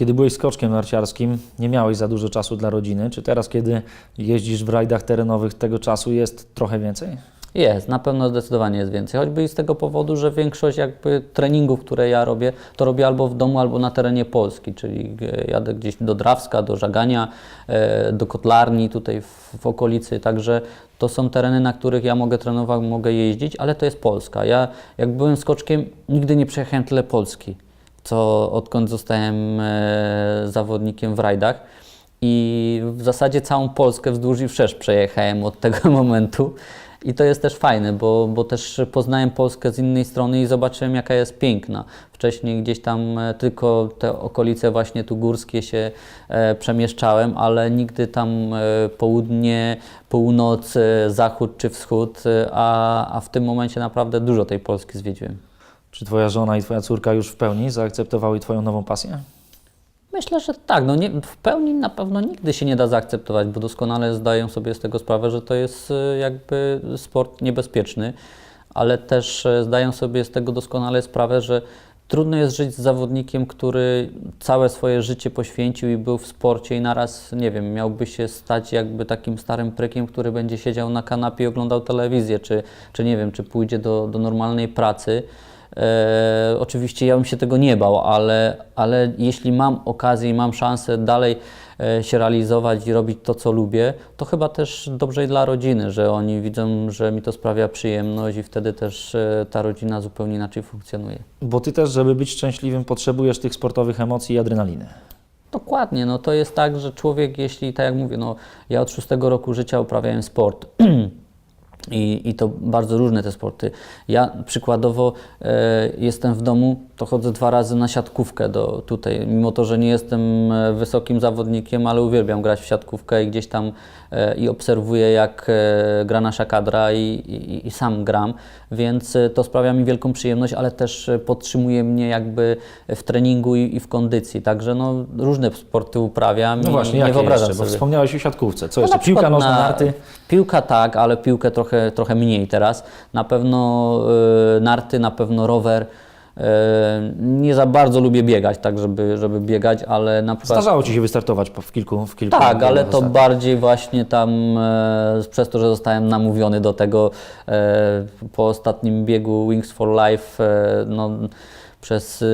Kiedy byłeś skoczkiem narciarskim, nie miałeś za dużo czasu dla rodziny. Czy teraz, kiedy jeździsz w rajdach terenowych, tego czasu jest trochę więcej? Jest, na pewno zdecydowanie jest więcej. Choćby i z tego powodu, że większość jakby treningów, które ja robię, to robię albo w domu, albo na terenie Polski, czyli e, jadę gdzieś do Drawska, do Żagania, e, do Kotlarni tutaj w, okolicy, także to są tereny, na których ja mogę trenować, mogę jeździć, ale to jest Polska. Ja jak byłem skoczkiem, nigdy nie przejechałem tyle Polski, co odkąd zostałem e, zawodnikiem w rajdach. I w zasadzie całą Polskę wzdłuż i wszerz przejechałem od tego momentu. I to jest też fajne, bo, bo też poznałem Polskę z innej strony i zobaczyłem, jaka jest piękna. Wcześniej gdzieś tam e, tylko te okolice właśnie tu górskie się e, przemieszczałem, ale nigdy tam e, południe, północ, e, zachód czy wschód, e, a, a w tym momencie naprawdę dużo tej Polski zwiedziłem. Czy twoja żona i twoja córka już w pełni zaakceptowały twoją nową pasję? Myślę, że tak. No nie, w pełni na pewno nigdy się nie da zaakceptować, bo doskonale zdają sobie z tego sprawę, że to jest e, jakby sport niebezpieczny, ale też e, zdają sobie z tego doskonale sprawę, że trudno jest żyć z zawodnikiem, który całe swoje życie poświęcił i był w sporcie i naraz, nie wiem, miałby się stać jakby takim starym prykiem, który będzie siedział na kanapie i oglądał telewizję, czy, czy nie wiem, czy pójdzie do, do normalnej pracy. E, oczywiście ja bym się tego nie bał, ale, ale jeśli mam okazję i mam szansę dalej e, się realizować i robić to, co lubię, to chyba też dobrze i dla rodziny, że oni widzą, że mi to sprawia przyjemność i wtedy też e, ta rodzina zupełnie inaczej funkcjonuje. Bo ty też, żeby być szczęśliwym, potrzebujesz tych sportowych emocji i adrenaliny. Dokładnie, no to jest tak, że człowiek, jeśli, tak jak mówię, no ja od szóstego roku życia uprawiałem sport i, i to bardzo różne te sporty. Ja przykładowo e, jestem w domu, to chodzę dwa razy na siatkówkę do tutaj, mimo to, że nie jestem e, wysokim zawodnikiem, ale uwielbiam grać w siatkówkę i gdzieś tam e, i obserwuję, jak e, gra nasza kadra i, i, i sam gram, więc e, to sprawia mi wielką przyjemność, ale też e, podtrzymuje mnie jakby w treningu i, i w kondycji, także no różne sporty uprawiam No i właśnie, nie jakie wyobrażam jeszcze? Bo sobie. wspomniałeś o siatkówce. Co No jeszcze? Piłka nożna, na- narty? Piłka tak, ale piłkę trochę, trochę mniej teraz. Na pewno y, narty, na pewno rower. Y, nie za bardzo lubię biegać, tak żeby, żeby biegać, ale na przykład... Zdarzało ci się wystartować w kilku, w kilku Tak, ale to zasadach. bardziej właśnie tam e, przez to, że zostałem namówiony do tego e, po ostatnim biegu Wings for Life, e, no, przez e,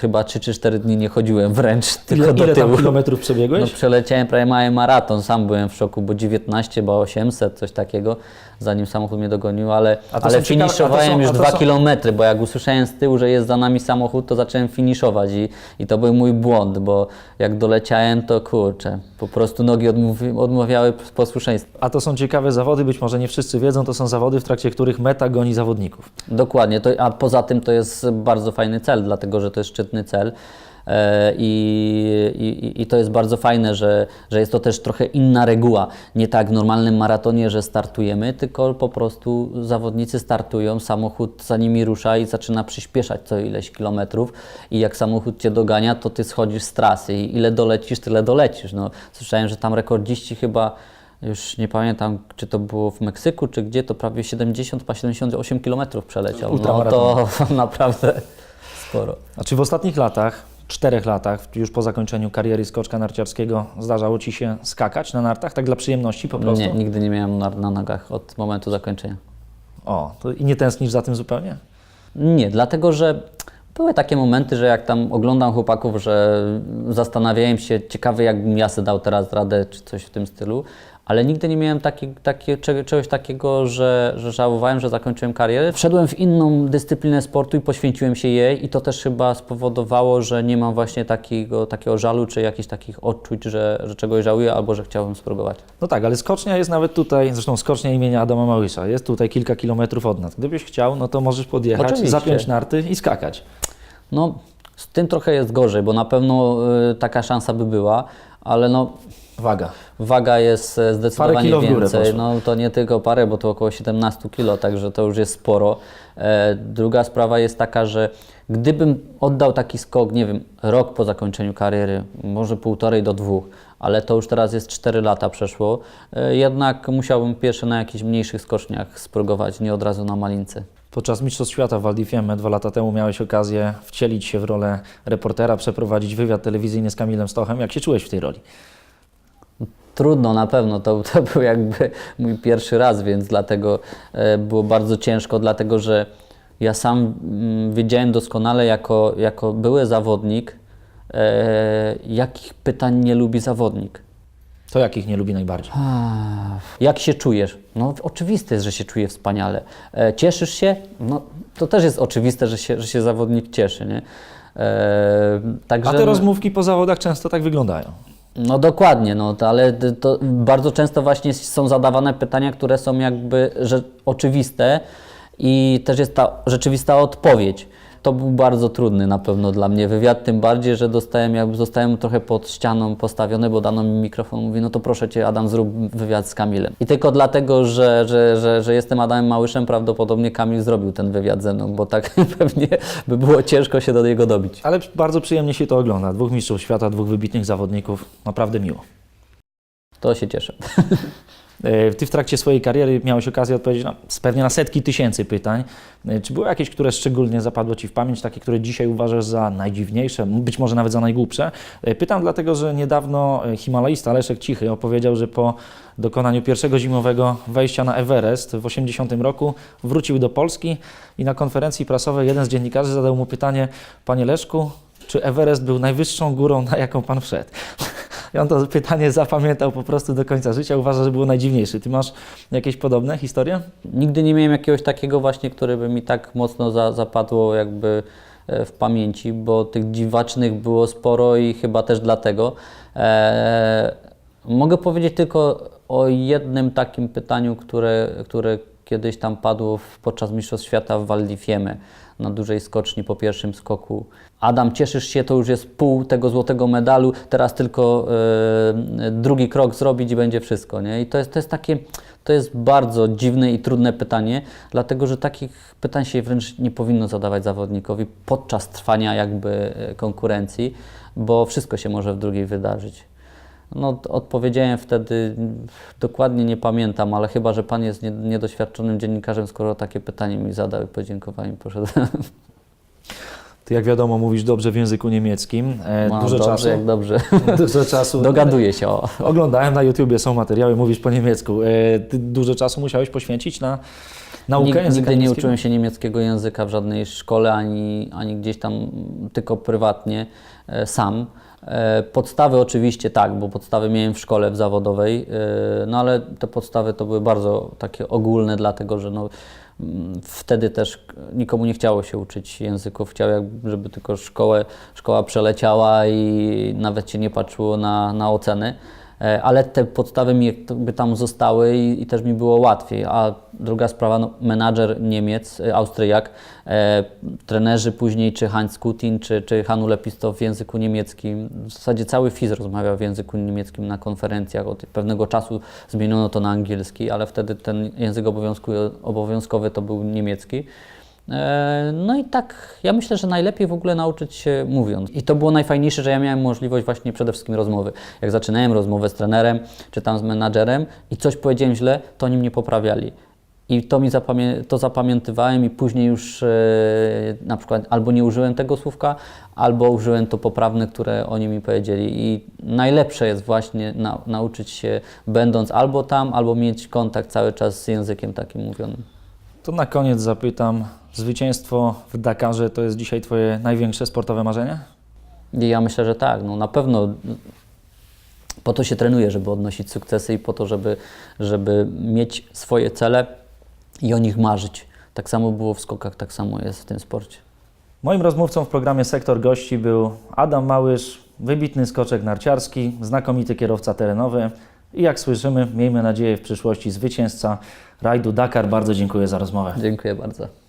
chyba 3 czy 4 dni nie chodziłem wręcz, tylko Ile, do ile tyłu. kilometrów przebiegłeś? No przeleciałem prawie mały maraton, sam byłem w szoku, bo 19, bo 800, coś takiego, zanim samochód mnie dogonił, ale, ale ciekawe- finiszowałem są- już a to 2 są- kilometry, bo jak usłyszałem z tyłu, że jest za nami samochód, to zacząłem finiszować i, i to był mój błąd, bo jak doleciałem, to kurczę, po prostu nogi odmówi, odmawiały posłuszeństwa. A to są ciekawe zawody, być może nie wszyscy wiedzą, to są zawody, w trakcie których meta goni zawodników. Dokładnie, to, a poza tym to jest bardzo fajny cel, dlatego że to jest szczytny cel. E, I, i, I to jest bardzo fajne, że, że jest to też trochę inna reguła. Nie tak w normalnym maratonie, że startujemy, tylko po prostu zawodnicy startują, samochód za nimi rusza i zaczyna przyspieszać co ileś kilometrów. I jak samochód cię dogania, to ty schodzisz z trasy i ile dolecisz, tyle dolecisz. No, słyszałem, że tam rekordziści chyba. Już nie pamiętam, czy to było w Meksyku, czy gdzie, to prawie 70, pa 78 km przeleciał. No to naprawdę sporo. A czy w ostatnich latach, czterech latach, już po zakończeniu kariery skoczka narciarskiego, zdarzało Ci się skakać na nartach, tak dla przyjemności po prostu? Nie, nigdy nie miałem na, na nogach od momentu zakończenia. O, to i nie tęsknisz za tym zupełnie? Nie, dlatego że były takie momenty, że jak tam oglądam chłopaków, że zastanawiałem się, ciekawy jakbym ja sobie dał teraz radę, czy coś w tym stylu, ale nigdy nie miałem taki, takie, cze- czegoś takiego, że, że żałowałem, że zakończyłem karierę. Wszedłem w inną dyscyplinę sportu i poświęciłem się jej i to też chyba spowodowało, że nie mam właśnie takiego, takiego żalu, czy jakichś takich odczuć, że, że czegoś żałuję albo że chciałbym spróbować. No tak, ale skocznia jest nawet tutaj, zresztą skocznia imienia Adama Małysza, jest tutaj kilka kilometrów od nas. Gdybyś chciał, no to możesz podjechać, Oczywiście. zapiąć narty i skakać. No, z tym trochę jest gorzej, bo na pewno y, taka szansa by była, ale no, Waga. waga jest e, zdecydowanie górę więcej. poszło. No to nie tylko parę, bo to około 17 kilo, także to już jest sporo. E, druga sprawa jest taka, że gdybym oddał taki skok, nie wiem, rok po zakończeniu kariery, może półtorej do dwóch, ale to już teraz jest 4 lata przeszło, e, jednak musiałbym pierwsze na jakichś mniejszych skoczniach spróbować, nie od razu na malince. Podczas Mistrzostw Świata w Val di Fiemme dwa lata temu miałeś okazję wcielić się w rolę reportera, przeprowadzić wywiad telewizyjny z Kamilem Stochem. Jak się czułeś w tej roli? Trudno na pewno, to, to był jakby mój pierwszy raz, więc dlatego e, było bardzo ciężko, dlatego że ja sam mm, wiedziałem doskonale jako, jako były zawodnik, e, jakich pytań nie lubi zawodnik. To jakich nie lubi najbardziej? Jak się czujesz? No oczywiste jest, że się czuję wspaniale. E, cieszysz się? No to też jest oczywiste, że się, że się zawodnik cieszy, nie? E, także, A te rozmówki po zawodach często tak wyglądają. No dokładnie, no ale to bardzo często właśnie są zadawane pytania, które są jakby oczywiste i też jest ta rzeczywista odpowiedź. To był bardzo trudny na pewno dla mnie wywiad, tym bardziej, że dostałem, jakby zostałem trochę pod ścianą postawiony, bo dano mi mikrofon, mówi, no to proszę Cię Adam, zrób wywiad z Kamilem. I tylko dlatego, że, że, że, że jestem Adamem Małyszem, prawdopodobnie Kamil zrobił ten wywiad ze mną, bo tak pewnie by było ciężko się do niego dobić. Ale bardzo przyjemnie się to ogląda. Dwóch mistrzów świata, dwóch wybitnych zawodników. Naprawdę miło. To się cieszę. E, Ty w trakcie swojej kariery miałeś okazję odpowiedzieć na, pewnie na setki tysięcy pytań. E, Czy były jakieś, które szczególnie zapadło Ci w pamięć, takie, które dzisiaj uważasz za najdziwniejsze, być może nawet za najgłupsze? E, Pytam dlatego, że niedawno Himalajista Leszek Cichy opowiedział, że po dokonaniu pierwszego zimowego wejścia na Everest w 80 roku wrócił do Polski i na konferencji prasowej jeden z dziennikarzy zadał mu pytanie, Panie Leszku, czy Everest był najwyższą górą, na jaką Pan wszedł? I on to pytanie zapamiętał po prostu do końca życia. Uważa, że było najdziwniejsze. Ty masz jakieś podobne historie? Nigdy nie miałem jakiegoś takiego właśnie, które by mi tak mocno za, zapadło jakby e, w pamięci, bo tych dziwacznych było sporo i chyba też dlatego. E, mogę powiedzieć tylko o jednym takim pytaniu, które, które kiedyś tam padło w, podczas Mistrzostw Świata w Val di Fiemme na dużej skoczni po pierwszym skoku. Adam, cieszysz się, to już jest pół tego złotego medalu, teraz tylko e, drugi krok zrobić i będzie wszystko. Nie? I to jest, to jest takie, to jest bardzo dziwne i trudne pytanie, dlatego że takich pytań się wręcz nie powinno zadawać zawodnikowi podczas trwania jakby e, konkurencji, bo wszystko się może w drugiej wydarzyć. No, odpowiedziałem wtedy, dokładnie nie pamiętam, ale chyba, że Pan jest nie, niedoświadczonym dziennikarzem, skoro takie pytanie mi zadał i podziękowałem poszedłem. Ty, jak wiadomo, mówisz dobrze w języku niemieckim. E, No, dużo dobrze, czasu. jak dobrze. Dużo czasu. Dogaduję się o. Oglądałem na YouTubie, są materiały, mówisz po niemiecku. E, ty dużo czasu musiałeś poświęcić na naukę Nig- języka Nigdy nie uczyłem się niemieckiego języka w żadnej szkole, ani, ani gdzieś tam tylko prywatnie, e, sam. E, Podstawy oczywiście tak, bo podstawy miałem w szkole w zawodowej, e, no ale te podstawy to były bardzo takie ogólne, dlatego że no, mm, wtedy też nikomu nie chciało się uczyć języków, chciał żeby tylko szkołę, szkoła przeleciała i nawet się nie patrzyło na, na oceny. E, ale te podstawy mi jakby tam zostały i, i też mi było łatwiej. A druga sprawa, no, menadżer Niemiec, e, Austriak, e, trenerzy później, czy Heinz Kutin, czy, czy Hanu Lepisto w języku niemieckim, w zasadzie cały FIZ rozmawiał w języku niemieckim na konferencjach. Od pewnego czasu zmieniono to na angielski, ale wtedy ten język obowiązkowy to był niemiecki. E, No i tak, ja myślę, że najlepiej w ogóle nauczyć się mówiąc. I to było najfajniejsze, że ja miałem możliwość właśnie przede wszystkim rozmowy. Jak zaczynałem rozmowę z trenerem, czy tam z menadżerem i coś powiedziałem źle, to oni mnie poprawiali. I to mi zapamię- to zapamiętywałem i później już e, na przykład albo nie użyłem tego słówka, albo użyłem to poprawne, które oni mi powiedzieli. I najlepsze jest właśnie nau- nauczyć się będąc albo tam, albo mieć kontakt cały czas z językiem takim mówionym. To na koniec zapytam, zwycięstwo w Dakarze to jest dzisiaj Twoje największe sportowe marzenie? Ja myślę, że tak. No, na pewno po to się trenuje, żeby odnosić sukcesy i po to, żeby, żeby mieć swoje cele i o nich marzyć. Tak samo było w skokach, tak samo jest w tym sporcie. Moim rozmówcą w programie Sektor Gości był Adam Małysz, wybitny skoczek narciarski, znakomity kierowca terenowy i jak słyszymy, miejmy nadzieję w przyszłości zwycięzca rajdu Dakar. Bardzo dziękuję za rozmowę. Dziękuję bardzo.